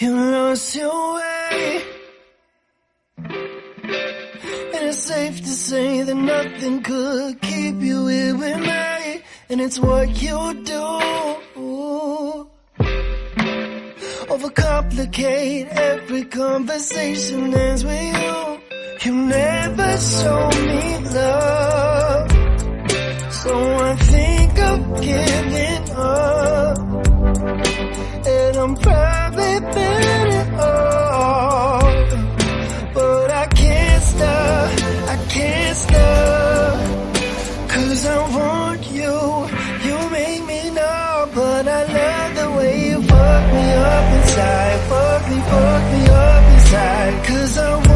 You lost your way. And it's safe to say that nothing could keep you here with me. And it's what you do. Overcomplicate every conversation ends with you. You never show me love. So I think of giving up. And I'm proud but I can't stop, I can't stop, cause I want you, you make me numb, but I love the way you fuck me up inside, fuck me, fuck me up inside, cause I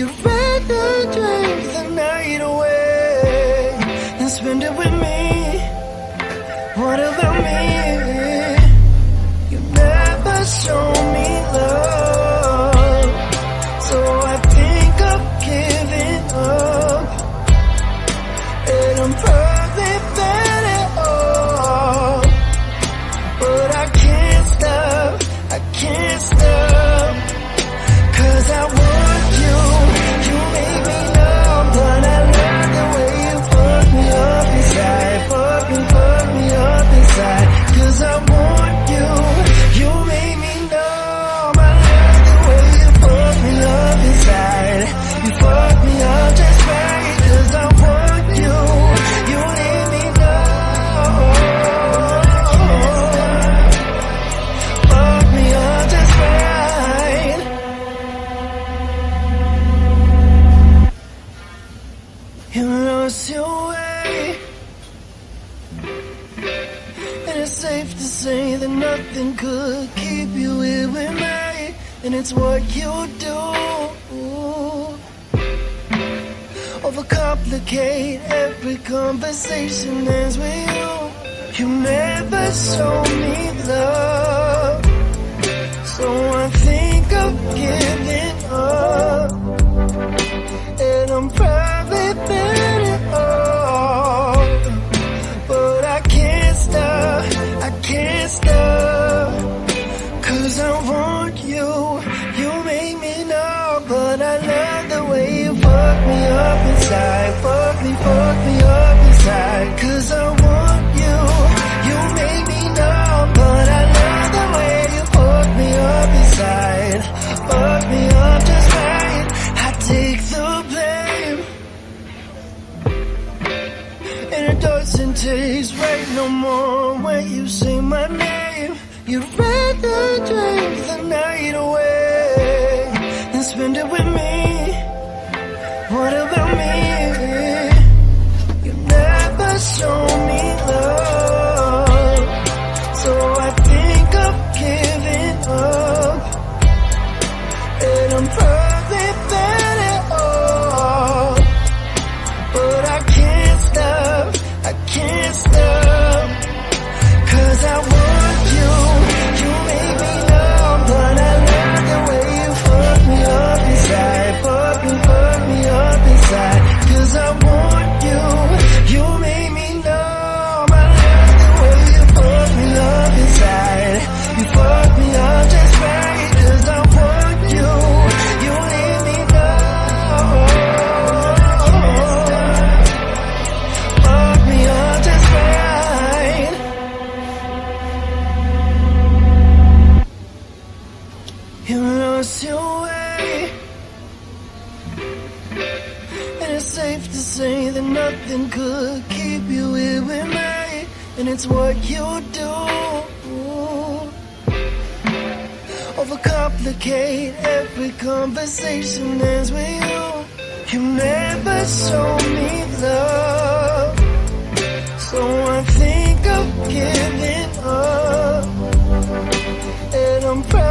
You'd rather drink the night away spend it with me. What about me? it's what you do. Overcomplicate every conversation ends with you. You never show me love, so I think of giving up. And I'm probably. no more when you say my name. You'd rather drink the night away than spend it with me. What about me? So I think of giving up, and I'm proud.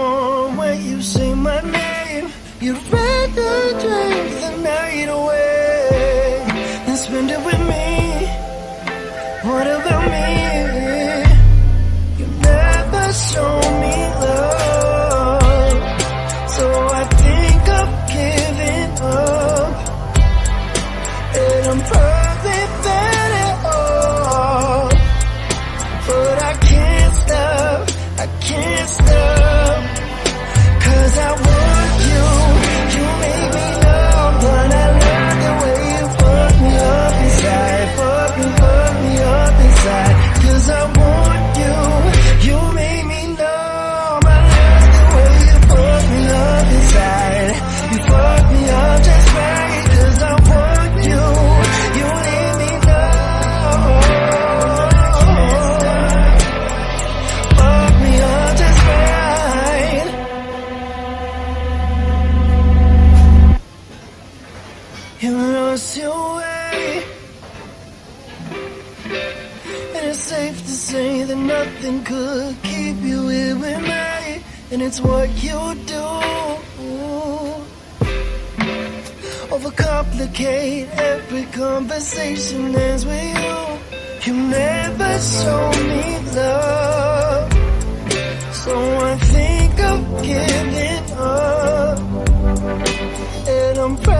on when you say my name. you're. every conversation ends with you. You never show me love, so I think of giving up, and I'm. Proud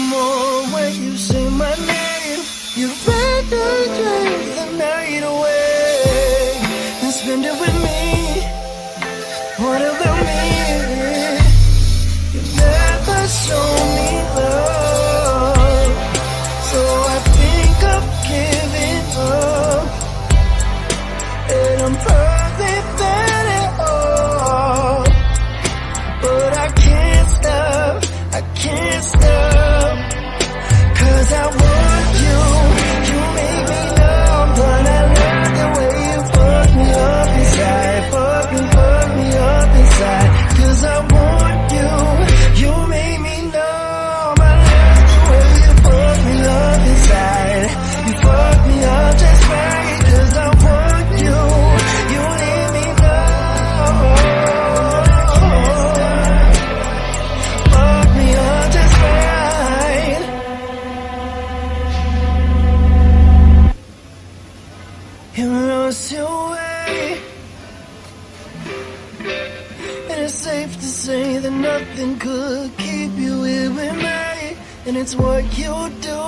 and it's what you do.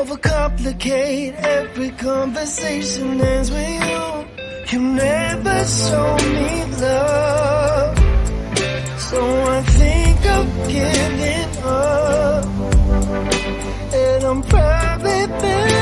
Overcomplicate every conversation ends with you. You never show me love, so I think of giving up, and I'm probably better.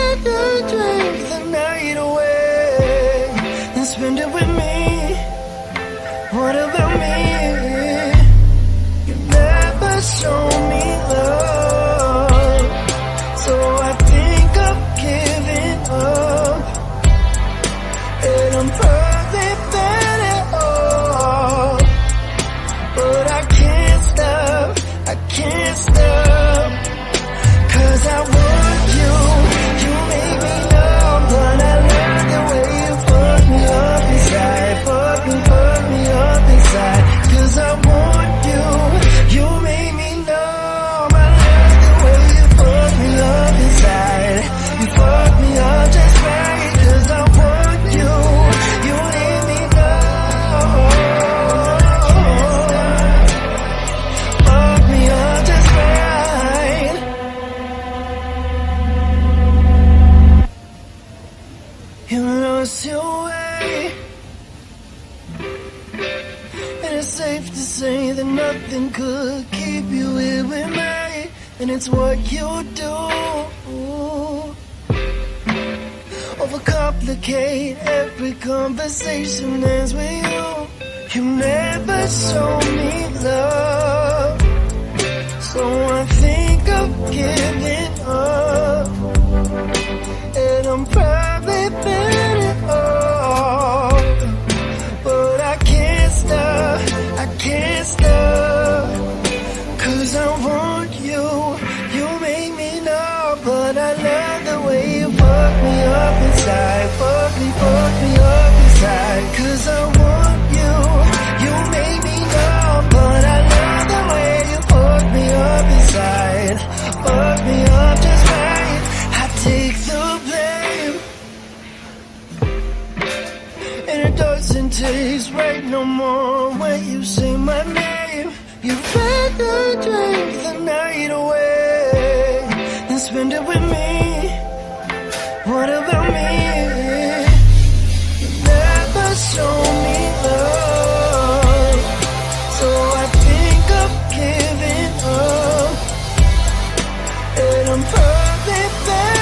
lose your way. And it's safe to say that nothing could keep you here with me. And it's what you do. Overcomplicate every conversation ends with you. You never show me love. So I think of giving up. And I'm probably better. Cause I want you, you me know. But I love the way you fuck me up inside. Fuck me up just right. I take the blame. And it doesn't taste right no more when you say my name. You'd drink the night away than spend it with me. What about me? Giving up. And I'm probably better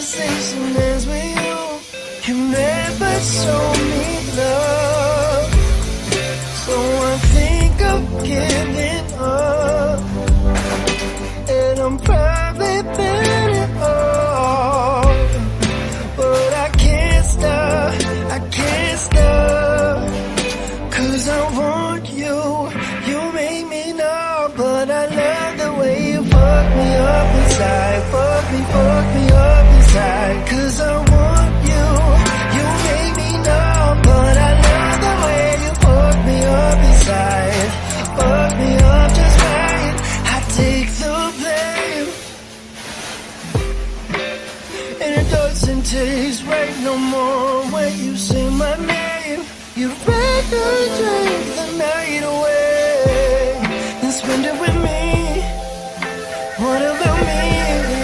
conversation ends with you. You never show me love. So I think of giving up. And I'm probably better off. But I can't stop, I can't stop. Cause I want you, you make me know. But I love the way you fuck me up inside. Fuck me, fuck me no more when you say my name. You'd rather drink the night away than spend it with me. What about me?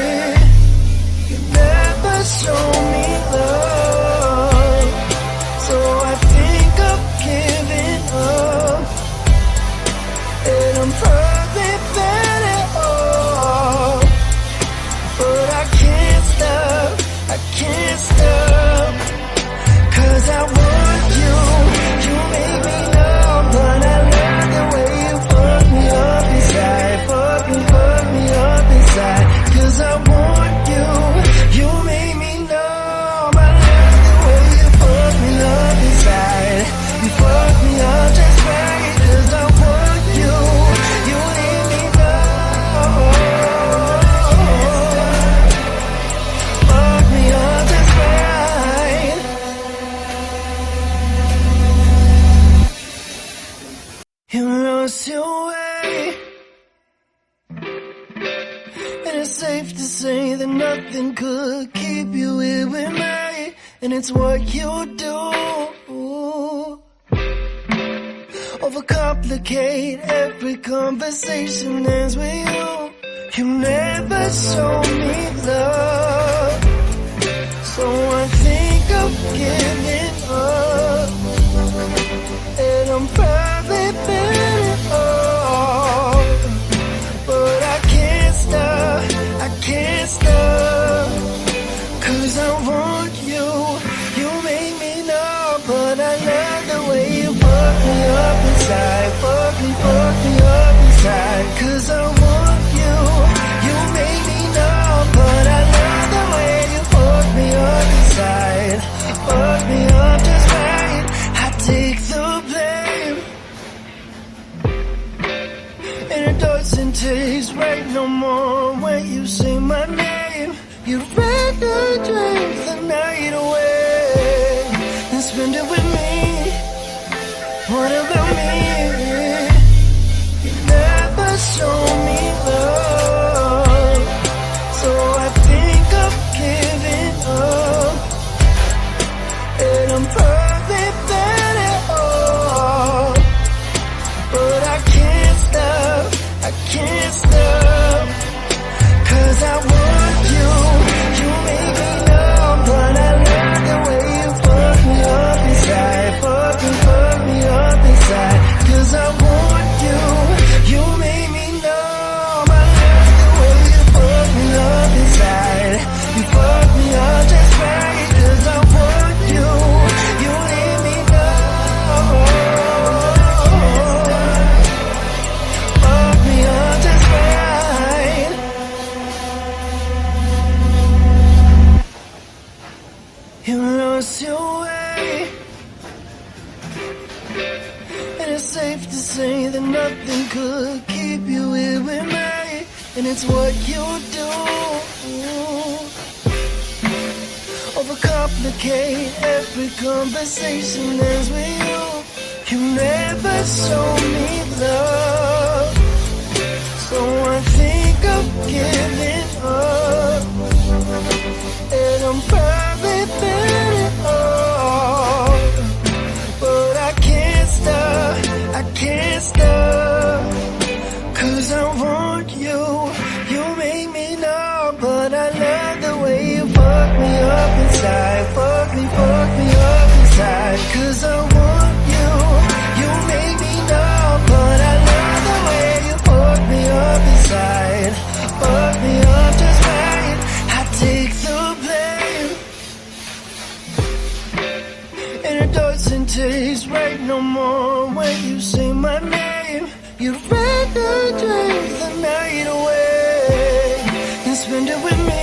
It's what you do. Overcomplicate every conversation ends with you. You never show me love. So I think of giving name. Show me love. I think of giving up. And I'm probably off. But I can't stop, I can't stop. Cause I want you, you make me numb. But I love the way you fuck me up inside. Fuck me, fuck me up inside. Cause I taste right no more when you say my name. You'd rather drink the night away than spend it with me.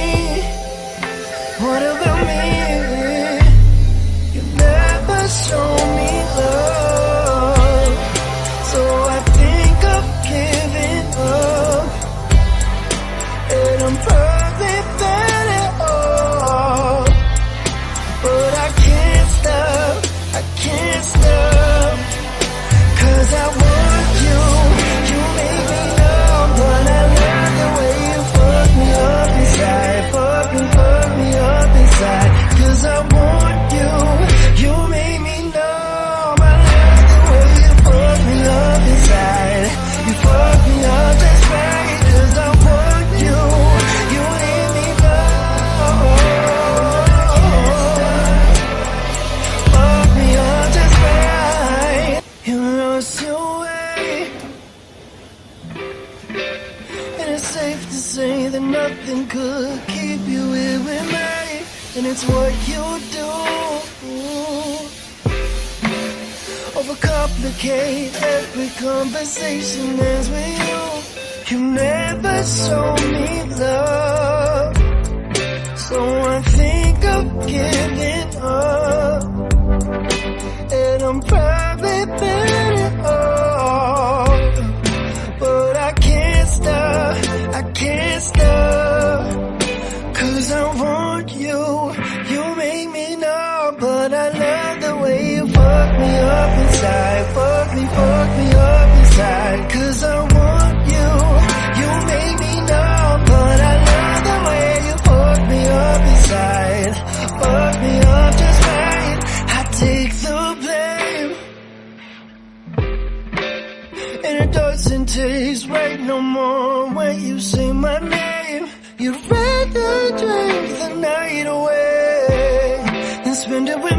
Every conversation ends with you. You never show me love. So I think of giving up. And I'm probably better off. But I can't stop, I can't stop. Cause I want you, you make me numb. But I love the way you fuck me up inside. Cause I want you, you make me numb. But I love the way you fuck me up inside. Fuck me up just right. I take the blame. And it doesn't taste right no more when you say my name. You'd rather drink the night away than spend it with